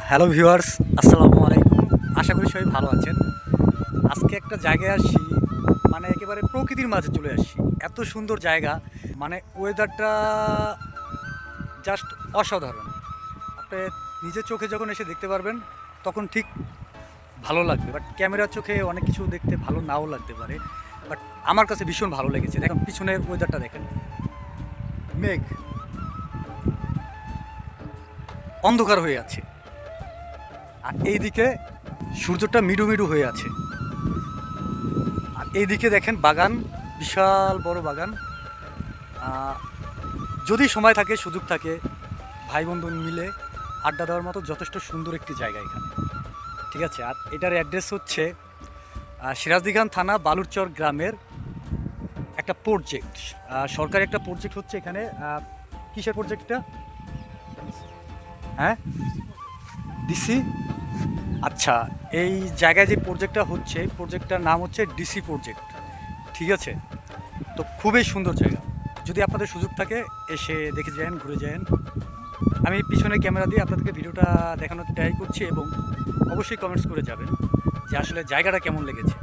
Hello viewers, আসসালামু আলাইকুম। আশা করি সবাই ভালো আছেন। আজকে একটা জায়গায় আসি মানে একেবারে প্রকৃতির মাঝে চলে আসি। এত সুন্দর জায়গা মানে ওয়েদারটা জাস্ট অসাধারণ। আপনি নিজের চোখে যখন এসে দেখতে পারবেন, তখন ঠিক ভালো লাগবে। বাট ক্যামেরার চোখে অনেক কিছু দেখতে ভালো নাও লাগতে পারে। বাট আমার কাছে ভীষণ ভালো লেগেছে। দেখুন, পিছনের ওয়েদারটা দেখেন। মেঘ। অন্ধকার হয়ে আছে। আর এইদিকে সূর্যটা মিডু মিডু হয়ে আছে। আর এইদিকে দেখেন বাগান বিশাল বড় বাগান। যদি সময় থাকে সুযোগ থাকে ভাই বন্ধু মিলে আড্ডা দেওয়ার মতো যথেষ্ট সুন্দর একটি জায়গা এখানে। ঠিক আছে? আর এটার অ্যাড্রেস হচ্ছে আহ, সিরাজদিখান থানা বালুরচর গ্রামের একটা প্রজেক্ট সরকারি একটা প্রজেক্ট হচ্ছে এখানে। কিসের প্রজেক্টটা হ্যাঁ? ডিসি আচ্ছা এই জায়গায় যে প্রজেক্টটা হচ্ছে প্রজেক্টটার নাম হচ্ছে ডিসি প্রজেক্ট ঠিক আছে? তো খুবই সুন্দর জায়গা। যদি আপনাদের সুযোগ থাকে, এসে দেখে যান, ঘুরে যান। আমি পিছনে ক্যামেরা দিয়ে আপনাদেরকে ভিডিওটা দেখানোর ট্রাই করছি এবং অবশ্যই কমেন্টস করে যাবেন যে আসলে জায়গাটা কেমন লেগেছে।